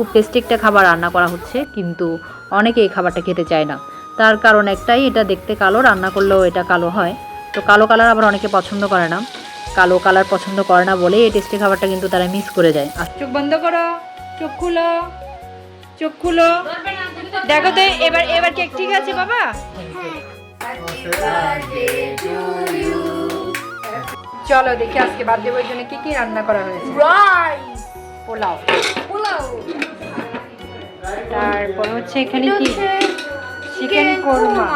খুব টেস্টি একটা খাবার রান্না করা হচ্ছে কিন্তু অনেকে এই খাবারটা খেতে চায় না। তার কারণ একটাই এটা দেখতে কালো রান্না করলেও এটা কালো হয়। তো কালো কালার আবার অনেকে পছন্দ করে না। কালো কালার পছন্দ করে না বলে এই টেস্টি খাবারটা কিন্তু তারা মিস করে যায়। আর চোখ বন্ধ করো চোখ খুলো চোখ খুলো। দেখো তো এবার এবার কেক ঠিক আছে বাবা? চলো দেখি আজকে বার্থডে বইয়ের জন্য কি কি রান্না করা হয়েছে। পোলাও। পোলাও। তারপর হচ্ছে এখানে কি? Chicken korma.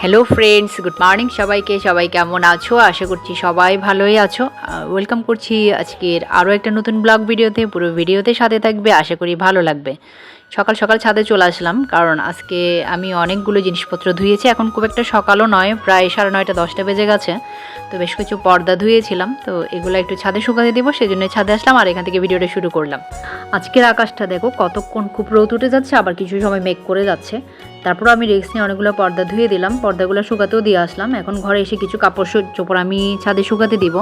Hello friends good morning সবাইকে। সবাই কেমন আছো? আশা করছি সবাই ভালোই আছো। ওয়েলকাম করছি আজকের আরও একটা নতুন ব্লগ ভিডিওতে। পুরো ভিডিওতে সাথে থাকবে। আশা করি ভালো লাগবে। সকাল সকাল ছাদে চলে আসলাম, কারণ আজকে আমি অনেকগুলো জিনিসপত্র ধুয়েছি। এখন খুব একটা সকালও নয়, প্রায় সাড়ে নয়টা, দশটা বেজে গেছে। তো বেশ কিছু পর্দা ধুয়েছিলাম। তো এগুলো একটু ছাদে শুকাতে দিব সেই জন্য ছাদে আসলাম আর এখান থেকে ভিডিওটা শুরু করলাম। আজকের আকাশটা দেখো, কতক্ষণ খুব রোদ উঠে যাচ্ছে, আবার কিছু সময় মেঘ করে যাচ্ছে। তারপর আমি রেক্স নিয়ে অনেকগুলো পর্দা ধুয়ে দিলাম, পর্দাগুলো শুকাতেও দিয়ে আসলাম। এখন ঘরে এসে কিছু কাপড় চোপড় আমি ছাদে শুকাতে দিব।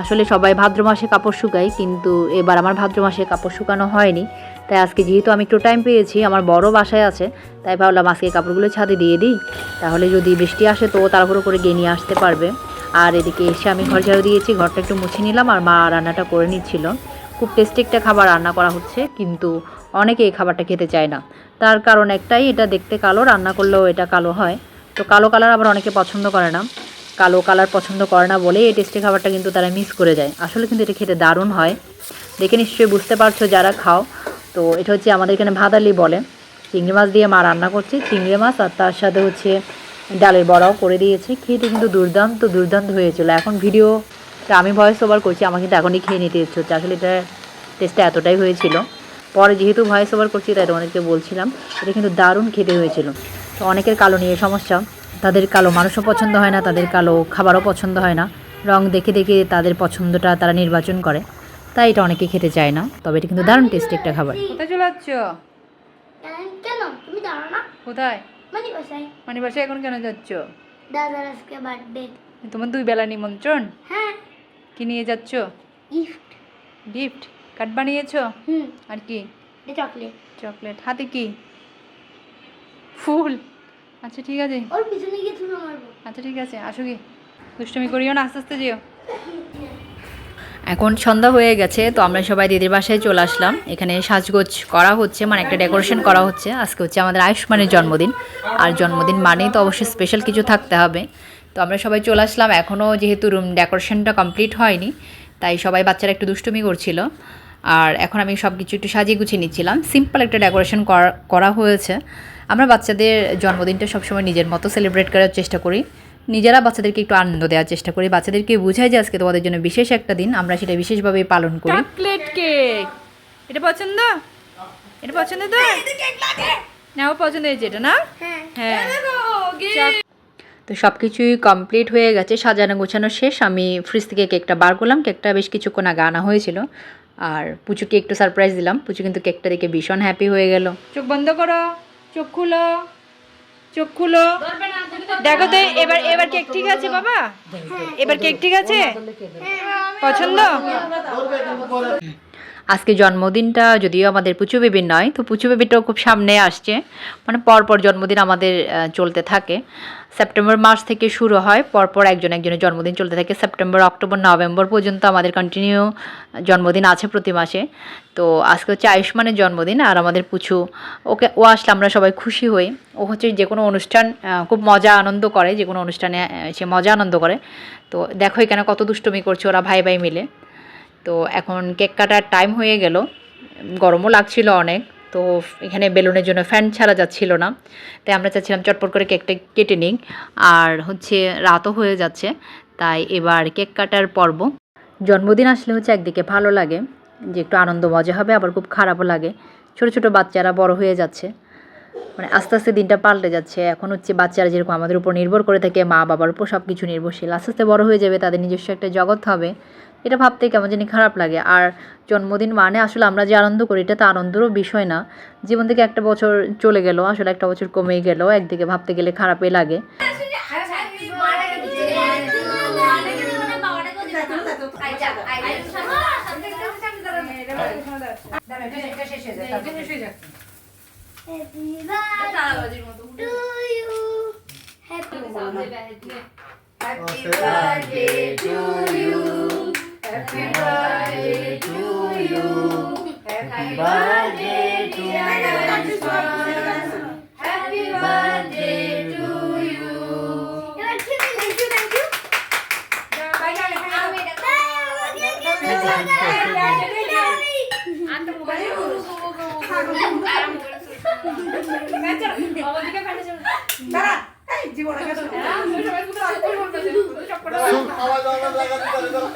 আসলে সবাই ভাদ্র মাসে কাপড় শুকাই কিন্তু এবার আমার ভাদ্র মাসে কাপড় শুকানো হয়নি। তাই আজকে যেহেতু আমি একটু টাইম পেয়েছি, আমার বড় বাসায় আছে, তাই ভাবলাম আজকে কাপড়গুলো ছাদে দিয়ে দিই। তাহলে যদি বৃষ্টি আসে তো তাড়াহুড়ো করে গিয়ে নিয়ে আসতে পারবে। আর এদিকে এসে আমি ঘর ঝাড়ু দিয়েছি, ঘরটা একটু মুছে নিলাম, আর মা রান্নাটা করে নিচ্ছিল। খুব টেস্টি একটা খাবার রান্না করা হচ্ছে, কিন্তু অনেকে এই খাবারটা খেতে চায় না। তার কারণ একটাই, এটা দেখতে কালো, রান্না করলেও এটা কালো হয়। তো কালো কালার আবার অনেকে পছন্দ করে না। কালো কালার পছন্দ করে না বলে এই টেস্টি খাবারটা কিন্তু তারা মিস করে যায়। আসলে কিন্তু এটা খেতে দারুণ হয়। দেখে নিশ্চয়ই বুঝতে পারছ যারা খাও। তো এটা হচ্ছে আমাদের এখানে ভাদালি বলে। চিংড়ি মাছ দিয়ে মা রান্না করছে। চিংড়ি মাছ আর তার সাথে হচ্ছে ডালের বড়াও করে দিয়েছে। খেতে কিন্তু দুর্দান্ত দুর্দান্ত হয়েছিল। এখন ভিডিওটা আমি ভয়েস ওভার করছি আমাকে কিন্তু এখনই খেয়ে নিতে ইচ্ছে হচ্ছে। আসলে এটা টেস্টটা এতটাই হয়েছিল। পরে যেহেতু ভয়েস ওভার করছি, তাই তোমাদেরকে বলছিলাম, এটা কিন্তু দারুণ খেতে হয়েছিল। তো অনেকের কালো নিয়ে সমস্যা। তাদের কালো মানুষও পছন্দ হয় না তাদের কালো খাবারও পছন্দ হয় না। রং দেখে দেখে তাদের পছন্দটা তারা নির্বাচন করে। তাই এটা অনেকে খেতে চায় না তবে এটা কিন্তু দারুণ টেস্টি একটা খাবার। কোথায় চলে যাচ্ছ? কেন? তুমি দাঁড়ো না? কোথায়? মানে বাসায় মানে বাসায় এখন কেন যাচ্ছ? দাদার আজকে বার্থডে তোমার দুই বেলা নিমন্ত্রণ? হ্যাঁ। কি নিয়ে যাচ্ছ? গিফট গিফট কার্ড বানিয়েছো? হুম। আর কি? চকলেট চকলেট হাতে কি? ফুল? আচ্ছা ঠিক আছে। ওর পিছনে গিয়ে তুমি মারবো। আচ্ছা ঠিক আছে আসো কি দুষ্টমি করিও না আস্তে আস্তে যেও। এখন সন্ধ্যা হয়ে গেছে তো আমরা সবাই দিদির বাসায় চলে আসলাম। এখানে সাজগোজ করা হচ্ছে মানে একটা ডেকোরেশন করা হচ্ছে। আজকে হচ্ছে আমাদের আয়ুষ্মানের জন্মদিন। আর জন্মদিন মানেই তো অবশ্যই স্পেশাল কিছু থাকতে হবে। তো আমরা সবাই চলে আসলাম এখনও যেহেতু রুম ডেকোরেশনটা কমপ্লিট হয়নি তাই সবাই বাচ্চারা একটু দুষ্টুমি করছিল। আর এখন আমি সব কিছু একটু সাজিয়ে গুছিয়ে নিচ্ছিলাম। সিম্পল একটা ডেকোরেশন করা হয়েছে। আমরা বাচ্চাদের জন্মদিনটা সবসময় নিজের মতো সেলিব্রেট করার চেষ্টা করি। নিজেরা বাচ্চাদেরকে একটু আনন্দ দেওয়ার চেষ্টা করি। বাচ্চাদেরকে বুঝাই যে আজকে তোমাদের জন্য বিশেষ একটা দিন আমরা সেটা বিশেষভাবে পালন করি। Chocolate cake. এটা পছন্দ? এটা পছন্দ তো? না ও পছন্দ হয়েছে এটা না হ্যাঁ। হ্যাঁ। তো সব কিছুই কমপ্লিট হয়ে গেছে সাজানো গোছানো শেষ। আমি ফ্রিজ থেকে কেকটা বার করলাম। কেকটা বেশ কিছুক্ষণ আগে আনা হয়েছিল। আর পুচুকে একটু সারপ্রাইজ দিলাম। পুচু কিন্তু কেকটা দেখে ভীষণ হ্যাপি হয়ে গেল। চোখ বন্ধ করো। চোখ খুলো। চোখ খুলো। দেখো তো এবার এবার কেক ঠিক আছে বাবা? এবার কেক ঠিক আছে? পছন্দ? আজকে জন্মদিনটা যদিও আমাদের পুচু বেবির নয়, তো পুচু বেবিটাও খুব সামনে আসছে। মানে পরপর জন্মদিন আমাদের চলতে থাকে। সেপ্টেম্বর মাস থেকে শুরু হয়, পরপর একজন একজনের জন্মদিন চলতে থাকে। সেপ্টেম্বর, অক্টোবর, নভেম্বর পর্যন্ত আমাদের কন্টিনিউ জন্মদিন আছে প্রতি মাসে। তো আজকে হচ্ছে আয়ুষ্মানের জন্মদিন, আর আমাদের পুচু, ওকে, ও আসলে আমরা সবাই খুশি হই। ও হচ্ছে যে কোনো অনুষ্ঠান খুব মজা আনন্দ করে, যে কোনো অনুষ্ঠানে সে মজা আনন্দ করে। তো দেখো এখানে কত দুষ্টুমি করছে ওরা ভাই ভাই মিলে। তো এখন কেক কাটার টাইম হয়ে গেল। গরমও লাগছিল অনেক, তো এখানে বেলুনের জন্য ফ্যান ছাড়া যাচ্ছিল না। তাই আমরা চাচ্ছিলাম চটপট করে কেকটা কেটে নিই আর হচ্ছে রাতও হয়ে যাচ্ছে, তাই এবার কেক কাটার পর্ব। জন্মদিন আসলে হচ্ছে একদিকে ভালো লাগে, যে একটু আনন্দ মজা হবে, আবার খুব খারাপও লাগে। ছোট ছোট বাচ্চারা বড় হয়ে যাচ্ছে। মানে আস্তে আস্তে দিনটা পাল্টে যাচ্ছে। এখন হচ্ছে বাচ্চারা যেরকম আমাদের উপর নির্ভর করে থাকে মা বাবার উপর সব কিছু নির্ভরশীল। আস্তে আস্তে বড় হয়ে যাবে, তাদের নিজস্ব একটা জগৎ হবে। এটা ভাবতে কেমন জানি খারাপ লাগে। আর জন্মদিন মানে আসলে আমরা যে আনন্দ করি, এটা তো আনন্দেরও বিষয় না। জীবন থেকে একটা বছর চলে গেল, আসলে একটা বছর কমে গেল, একদিকে ভাবতে গেলে খারাপই লাগে। হয়ে যায় তারপর। Happy birthday to you happy এবার খেতে থ্যাংক ইউ থ্যাংক ইউ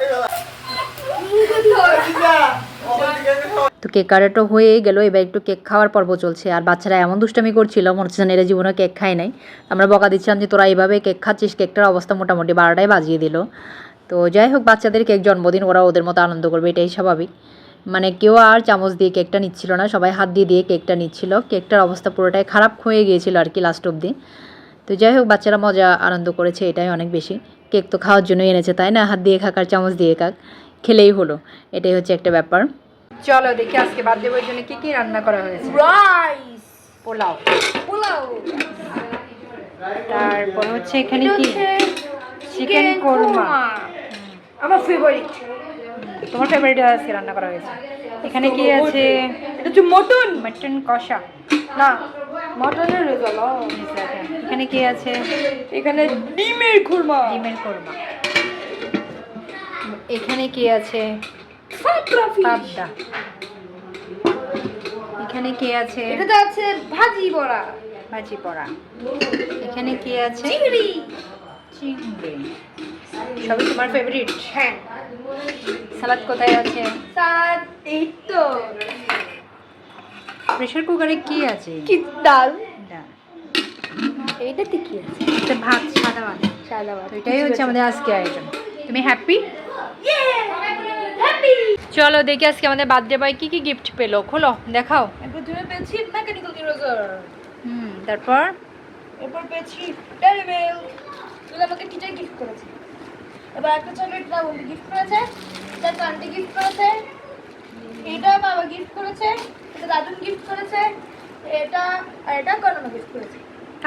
তো কেক কাটাটা হয়ে গেল, এবার একটু কেক খাওয়ার পর্ব চলছে। আর বাচ্চারা এমন দুষ্টামি করছিল, মনে হচ্ছে এরা জীবনে কেক খায় নাই। আমরা বকা দিচ্ছিলাম যে, তোরা এইভাবে কেক খাচ্ছিস, কেকটার অবস্থা মোটামুটি বারোটায় বাজিয়ে দিল। তো যাই হোক, বাচ্চাদের কেক জন্মদিন, ওরা ওদের মতো আনন্দ করবে, এটাই স্বাভাবিক। মানে কেউ আর চামচ দিয়ে কেকটা নিচ্ছিল না, সবাই হাত দিয়ে দিয়ে কেকটা নিচ্ছিল। কেকটার অবস্থা পুরোটাই খারাপ হয়ে গিয়েছিল আর কি লাস্ট অবধি। তো যাই হোক, বাচ্চারা মজা, আনন্দ করেছে, এটাই অনেক বেশি। কেক তো খাওয়ার জন্যই এনেছে, তাই না? হাত দিয়ে খাক আর চামচ দিয়ে খাক। খেলেই হলো, এটাই হচ্ছে একটা ব্যাপার। চলো দেখি আজকে বার্থডে বইয়ের জন্য কি কি রান্না করা হয়েছে? রাইস। পোলাও। পোলাও। তারপর হচ্ছে এখানে কি? চিকেন কোরমা। আমার ফেভারিট তোমার ফেভারিট আজকে রান্না করা হয়েছে? এখানে কি আছে? এটা হচ্ছে মটন। মটন কষা। না মটনের রেজাল্ট এখানে কি আছে? এখানে ডিমের খুরমা ডিমের কোরমা। এখানে কি আছে? পাবদা এখানে কি আছে? এটাতে আছে ভাজি বড়া। ভাজি পড়া এখানে কি আছে? চিংড়ি। চিংড়ি। সবই তোমার ফেভারিট হ্যাঁ। সালাদ কোথায় আছে? সাত এই তো। প্রেশার কুকারে কি আছে? কি ডাল? ডাল। এইটাতে কি আছে? এটা ভাত সাদা ভাত। সাদা ভাত। এটাই হচ্ছে আমাদের আজকে আয়োজন। তুমি হ্যাপি হ্যাপি চলো দেখি আজকে আমাদের বার্থডে বয় কি কি গিফট পেল। খোলো দেখাও। প্রথমে পেয়েছি মেকানিক্যাল ইরেজার হুম তারপর? এরপর পেয়েছি ডেয়ারি মিল্ক এগুলো আমাকে টিচার গিফট করেছে। এবার একটা চকলেট বাবু গিফট করেছে এটা আন্টি গিফট করেছে এটা বাবা গিফট করেছে এটা দাদুন গিফট করেছে এটা আর এটা কর্ণমা গিফট করেছে।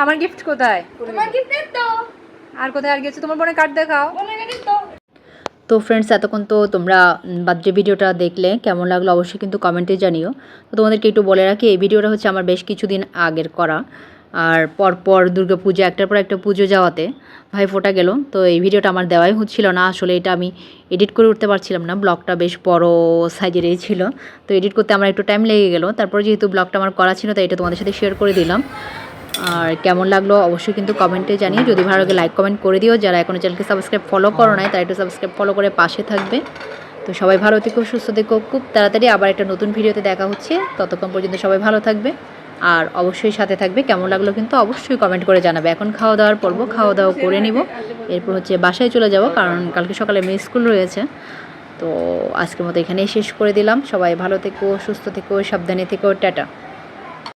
আমার গিফট কোথায়? তোমার গিফট তো। আর কোথায় আর গেছে? তোমার বোনের কার্ড দেখাও। গেছে তো ফ্রেন্ডস এতক্ষণ তো তোমরা বার্থডে ভিডিওটা দেখলে, কেমন লাগল অবশ্যই কিন্তু কমেন্টে জানিও। তো তোমাদেরকে একটু বলে রাখি, এই ভিডিওটা হচ্ছে আমার বেশ কিছুদিন আগের করা। আর পরপর দুর্গা পুজো একটার পর একটা পুজো যাওয়াতে ভাই ফোটা গেল। তো এই ভিডিওটা আমার দেওয়াই হচ্ছিল না, আসলে এটা আমি এডিট করে উঠতে পারছিলাম না। ব্লগটা বেশ বড় সাইজেরই ছিল। তো এডিট করতে আমার একটু টাইম লেগে গেলো। তারপর যেহেতু ব্লগটা আমার করা ছিল, তাই এটা তোমাদের সাথে শেয়ার করে দিলাম। আর কেমন লাগল অবশ্যই কিন্তু কমেন্টে জানিয়ে যদি ভালো লাগে লাইক কমেন্ট করে দিও। যারা এখনও চ্যানেলকে সাবস্ক্রাইব ফলো করো নাই, তারা একটু সাবস্ক্রাইব ফলো করে পাশে থাকবে। তো সবাই ভালো থেকো, সুস্থ থেকো। খুব তাড়াতাড়ি আবার একটা নতুন ভিডিওতে দেখা হচ্ছে। ততক্ষণ পর্যন্ত সবাই ভালো থাকবে। আর অবশ্যই সাথে থাকবে। কেমন লাগল কিন্তু অবশ্যই কমেন্ট করে জানাবে। এখন খাওয়া দাওয়ার পর্ব, খাওয়া দাওয়া করে নিব। এরপর হচ্ছে বাসায় চলে যাব, কারণ কালকে সকালে মেয়ে স্কুল রয়েছে। তো আজকের মতো এখানেই শেষ করে দিলাম। সবাই ভালো থেকো, সুস্থ থেকো, সাবধানে থেকো। টাটা।